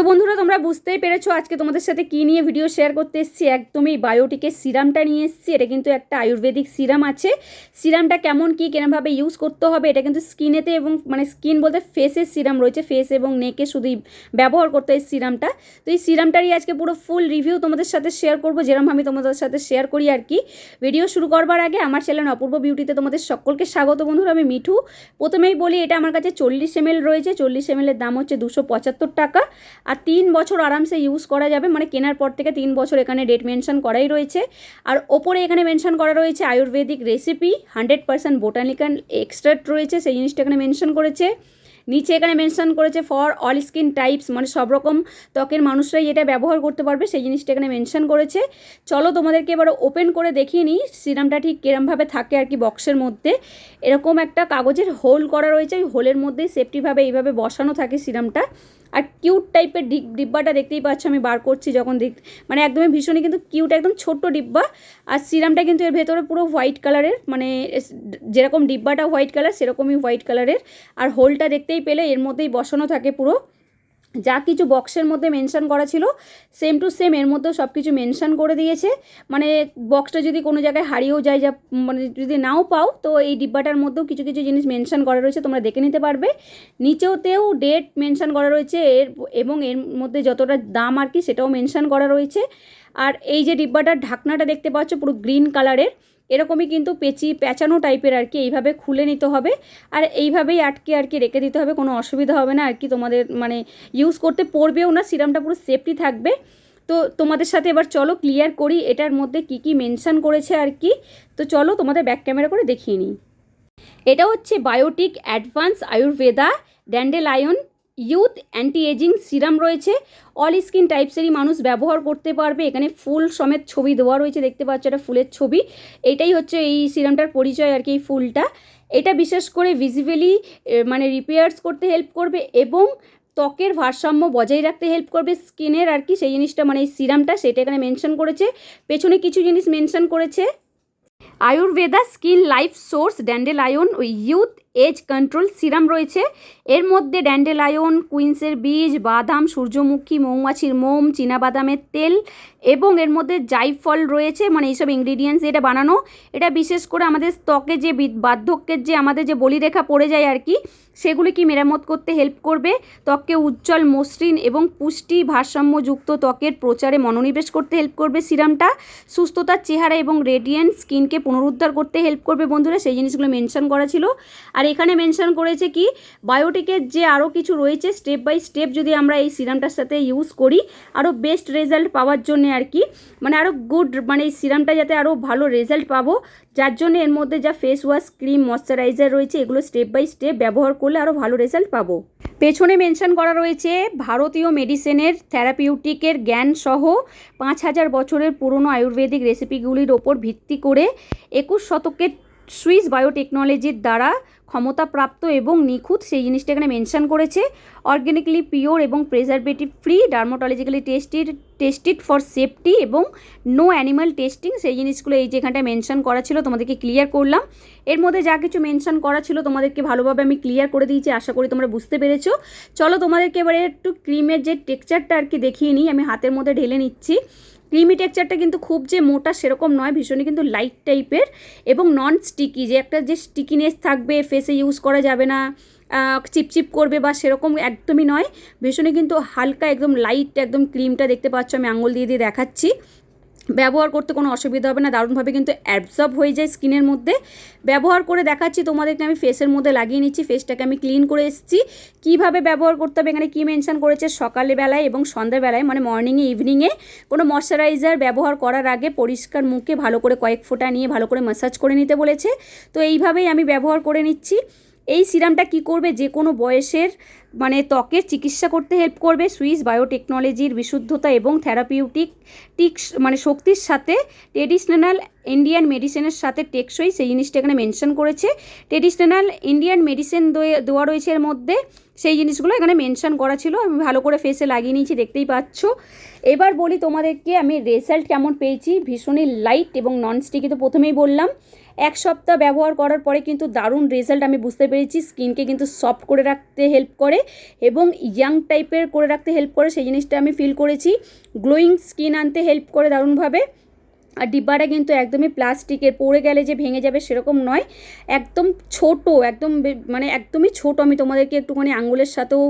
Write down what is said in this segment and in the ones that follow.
তো বন্ধুরা, তোমরা বুঝতেই পেরেছ আজকে তোমাদের সাথে কী নিয়ে ভিডিও শেয়ার করতে এসেছি। একদমই বায়োটিকের সিরামটা নিয়ে এসেছি। এটা কিন্তু একটা আয়ুর্বেদিক সিরাম আছে। সিরামটা কেমন, কী কেরমভাবে ইউজ করতে হবে, এটা কিন্তু স্কিনেতে এবং মানে স্কিন বলতে ফেসের সিরাম রয়েছে। ফেস এবং নেকে শুধুই ব্যবহার করতে এই সিরামটা তো এই সিরামটারই আজকে পুরো ফুল রিভিউ তোমাদের সাথে শেয়ার করব। যেরকম আমি তোমাদের সাথে শেয়ার করি আর কি। ভিডিও শুরু করবার আগে আমার চ্যানেল অপূর্ব বিউটিতে তোমাদের সকলকে স্বাগত বন্ধুরা। আমি মিঠু। প্রথমেই বলি, এটা আমার কাছে চল্লিশ এম রয়েছে। চল্লিশ এম দাম হচ্ছে দুশো পঁচাত্তর টাকা। আর তিন বছর আরামসে ইউজ করা যাবে। মানে কেনার পর থেকে তিন বছর এখানে ডেট মেনশন করাই রয়েছে। আর ওপরে এখানে মেনশন করা রয়েছে ayurvedic recipe hundred percent botanical extract রয়েছে, সেই জিনিসটা এখানে মেনশন করেছে। নিচে এখানে মেনশন করেছে ফর অল স্কিন টাইপস মানে সব রকম ত্বকের মানুষরাই এটা ব্যবহার করতে পারবে, সেই জিনিসটা এখানে মেনশন করেছে। চলো তোমাদেরকে এবার ওপেন করে দেখিয়ে নিই সিরামটা ঠিক কিরমভাবে থাকে আর কি বক্সের মধ্যে। এরকম একটা কাগজের হোল করা রয়েছে, ওই হোলের মধ্যেই সেফটিভাবে এইভাবে বসানো থাকে সিরামটা আর কিউট টাইপের ডিব্বাটা দেখতেই পাচ্ছ, আমি বার করছি যখন দেখ মানে একদমই ভীষণই কিন্তু কিউট একদম ছোট্ট ডিব্বা। আর সিরামটা কিন্তু এর ভেতরে পুরো হোয়াইট কালারের মানে যেরকম ডিব্বাটা হোয়াইট কালার সেরকমই হোয়াইট কালারের আর হোলটা দেখতেই পেলে, এর মধ্যেই বসানো থাকে পুরো। যা কিছু বক্সের মধ্যে মেনশন করা ছিল সেম টু সেম এর মধ্যেও সব কিছু মেনশন করে দিয়েছে। মানে বক্সটা যদি কোনো জায়গায় হারিয়েও যায়, যা মানে যদি নাও পাও, তো এই ডিব্বাটার মধ্যেও কিছু কিছু জিনিস মেনশন করা রয়েছে, তোমরা দেখে নিতে পারবে। নিচেওতেও ডেট মেনশন করা রয়েছে, এর এবং এর মধ্যে যতটা দাম আর কি, সেটাও মেনশন করা রয়েছে। আর এই যে ডিব্বাটার ঢাকনাটা দেখতে পাচ্ছ, পুরো গ্রিন কালারের এরকমই কিন্তু পেঁচি পেঁচানো টাইপের আর কি এইভাবে খুলে নিতে হবে। আর এইভাবেই আটকে আর কি রেখে দিতে হবে, কোনো অসুবিধা হবে না আর কি তোমাদের মানে ইউজ করতে পড়বেও না সিরামটা পুরো সেফটি থাকবে। তো তোমাদের সাথে এবার চলো ক্লিয়ার করি এটার মধ্যে কি কি মেনশান করেছে আর কি। তো চলো তোমাদের ব্যাক ক্যামেরা করে দেখিয়ে নিই। এটা হচ্ছে Biotique advance Ayurveda dandelion youth anti ageing serum রয়েছে। অল স্কিন টাইপসেরই মানুষ ব্যবহার করতে পারবে। এখানে ফুল সমেত ছবি দেওয়া রয়েছে, দেখতে পাচ্ছ এটা ফুলের ছবি। এটাই হচ্ছে এই সিরামটার পরিচয় আর কি, এই ফুলটা। এটা বিশেষ করে ভিজিবলি মানে রিপেয়ার্স করতে হেল্প করবে এবং ত্বকের ভারসাম্য বজায় রাখতে হেল্প করবে। স্কিনের আর কি, সেই জিনিসটা মানে এই সিরামটা, সেটা এখানে মেনশন করেছে। পেছনে কিছু জিনিস মেনশন করেছে। Ayurveda skin life source dandelion ওই ইউথ এজ কন্ট্রোল সিরাম রয়েছে। এর মধ্যে ড্যান্ডেলায়ন, কুইন্সের বীজ, বাদাম, সূর্যমুখী, মৌমাছির মোম বাদামের তেল এবং এর মধ্যে জাইফল রয়েছে। মানে এইসব ইনগ্রিডিয়েন্টস এটা বানানো। এটা বিশেষ করে আমাদের ত্বকে যে বার্ধক্যের যে আমাদের যে বলিরেখা পড়ে যায় আর কি, সেগুলি কি মেরামত করতে হেল্প করবে? ত্বককে উজ্জ্বল, মসৃণ এবং পুষ্টি ভারসাম্যযুক্ত ত্বকের প্রচারে মনোনিবেশ করতে হেল্প করবে সিরামটা। সুস্থতার চেহারা এবং রেডিয়েন্ট স্কিনকে পুনরুদ্ধার করতে হেল্প করবে বন্ধুরা। সেই জিনিসগুলো মেনশন করা ছিল। আর এখানে মেনশন করেছে কি বায়োটিকের যে আরও কিছু রয়েছে স্টেপ বাই স্টেপ যদি আমরা এই সিরামটার সাথে ইউজ করি আরও বেস্ট রেজাল্ট পাওয়ার জন্য আর কি মানে আরও গুড মানে এই সিরামটা যাতে আরও ভালো রেজাল্ট পাবো, যার জন্য এর মধ্যে যা ফেস ওয়াশ ক্রিম ময়শ্চারাইজার রয়েছে, এগুলো স্টেপ বাই স্টেপ ব্যবহার করলে আরও ভালো রেজাল্ট পাবো। পেছনে মেনশন করা রয়েছে, ভারতীয় মেডিসিনের থেরাপিউটিকের জ্ঞান সহ পাঁচ হাজার বছরের পুরনো আয়ুর্বেদিক রেসিপিগুলির ওপর ভিত্তি করে একুশ শতকের সুইস বায়োটেকনোলজির দ্বারা ক্ষমতাপ্রাপ্ত এবং নিখুঁত সেই জিনিসটা এখানে মেনশান করেছে। অর্গ্যানিকলি পিওর এবং preservative free dermatologically tested tested for safety এবং নো অ্যানিমাল টেস্টিং সেই জিনিসগুলো এই যে এখানটায় মেনশন করা ছিল, তোমাদেরকে ক্লিয়ার করলাম। এর মধ্যে যা কিছু মেনশন করা ছিল, তোমাদেরকে ভালোভাবে আমি ক্লিয়ার করে দিয়েছি, আশা করি তোমরা বুঝতে পেরেছ। চলো তোমাদেরকে এবারে একটু ক্রিমের যে টেক্সচারটা আর কি দেখিয়ে নিই, আমি হাতের মধ্যে ঢেলে নিচ্ছি। ক্রিমি টেক্সচারটা কিন্তু খুব যে মোটা সেরকম নয়, ভীষণই কিন্তু লাইট টাইপের এবং নন স্টিকি যে একটা যে স্টিকিনেস থাকবে ফেসে ইউজ করা যাবে না চিপচিপ করবে বা সেরকম একদমই নয়, ভীষণই কিন্তু হালকা একদম লাইট একদম ক্রিমটা দেখতে পাচ্ছ, আমি আঙুল দিয়ে দিয়ে দেখাচ্ছি। ব্যবহার করতে কোনো অসুবিধা হবে না, দারুণভাবে কিন্তু অ্যাবজর্ব হয়ে যায় স্কিনের মধ্যে। ব্যবহার করে দেখাচ্ছি, তোমাদেরকে আমি ফেসের মধ্যে লাগিয়ে নিচ্ছি ফেসটাকে আমি ক্লিন করে এসেছি। কীভাবে ব্যবহার করতে হবে, এখানে কী মেনশন করেছে? সকালে বেলায় এবং সন্ধ্যাবেলায় মানে মর্নিংয়ে ইভিনিংয়ে কোনো ময়শ্চারাইজার ব্যবহার করার আগে পরিষ্কার মুখে ভালো করে কয়েক ফোঁটা নিয়ে ভালো করে ম্যাসাজ করে নিতে বলেছে। তো এইভাবেই আমি ব্যবহার করে নিচ্ছি। এই সিরামটা কি করবে? যে কোনো বয়সের মানে ত্বকের চিকিৎসা করতে হেল্প করবে। সুইস বায়োটেকনোলজির বিশুদ্ধতা এবং থেরাপিউটিক টিক্স মানে শক্তির সাথে ট্রেডিশনাল ইন্ডিয়ান মেডিসিনের সাথে টেকসই, সেই জিনিসটা এখানে মেনশন করেছে। ট্রেডিশনাল ইন্ডিয়ান মেডিসিন দেওয়া রয়েছে এর মধ্যে সেই জিনিসগুলো এখানে মেনশান করা ছিল, আমি ভালো করে ফেসে লাগিয়ে নিয়েছি, দেখতেই পাচ্ছ। এবার বলি তোমাদেরকে, আমি রেজাল্ট কেমন পেয়েছি, ভীষণই লাইট এবং নন স্টিকি তো প্রথমেই বললাম। এক সপ্তাহ ব্যবহার করার পরে কিন্তু দারুণ রেজাল্ট আমি বুঝতে পেরেছি স্কিনকে কিন্তু সফট করে রাখতে হেল্প করে এবং ইয়াং টাইপের করে রাখতে হেল্প করে, সেই জিনিসটা আমি ফিল করেছি। গ্লোয়িং স্কিন আনতে হেল্প করে দারুণভাবে। আর ডিব্বাটা কিন্তু একদমই প্লাস্টিকের, পড়ে গেলে যে ভেঙে যাবে সেরকম নয়। একদম ছোট, একদম মানে একদমই ছোট। আমি তোমাদেরকে একটুখানি আঙ্গুলের সাথেও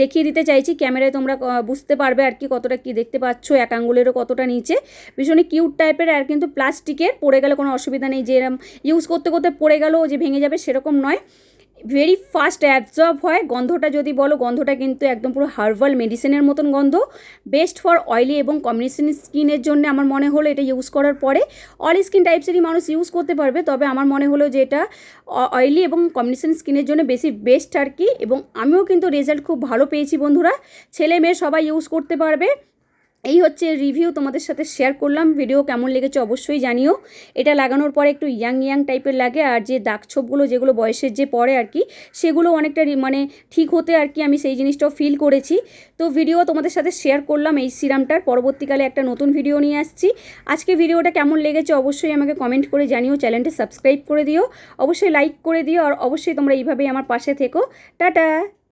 দেখিয়ে দিতে চাইছি। ক্যামেরায় তোমরা বুঝতে পারবে আর কি কতটা কি দেখতে পাচ্ছ। এক আঙ্গুলেরও কতটা নিচে। ভীষণই কিউট টাইপের আর কিন্তু প্লাস্টিকের। পড়ে গেলে কোনো অসুবিধা নেই যে এরম, ইউজ করতে করতে পড়ে গেলেও যে ভেঙে যাবে সেরকম নয়। ভেরি ফাস্ট অ্যাবজর্ব হয়। গন্ধটা যদি বলো, গন্ধটা কিন্তু একদম পুরো হার্বাল মেডিসিনের মতন গন্ধ। বেস্ট ফর অয়েলি এবং কম্বিনেশন স্কিনের জন্য আমার মনে হলো এটা ইউজ করার পরে অল স্কিন টাইপসেরই মানুষ ইউজ করতে পারবে। তবে আমার মনে হলো যে এটা অয়েলি এবং কম্বিনেশন স্কিনের জন্য বেশি বেস্ট আর কি। এবং আমিও কিন্তু রেজাল্ট খুব ভালো পেয়েছি বন্ধুরা। ছেলে মেয়ে সবাই ইউজ করতে পারবে। এই হচ্ছে রিভিউ তোমাদের সাথে শেয়ার করলাম। ভিডিও কেমন লেগেছে অবশ্যই জানিও। এটা লাগানোর পরে একটু ইয়াং ইয়াং টাইপের লাগে আর যে দাগ ছোপগুলো যেগুলো বয়সের যে পড়ে আর কি, সেগুলো অনেকটা মানে ঠিক হতে আর কি আমি সেই জিনিসটাও ফিল করেছি। তো ভিডিও তোমাদের সাথে শেয়ার করলাম এই সিরামটার পরবর্তীকালে একটা নতুন ভিডিও নিয়ে আসছি। আজকে ভিডিওটা কেমন লেগেছে অবশ্যই আমাকে কমেন্ট করে জানিও। চ্যানেলটা সাবস্ক্রাইব করে দিও। অবশ্যই লাইক করে দিও আর অবশ্যই তোমরা এইভাবেই আমার পাশে থেকো। টাটা!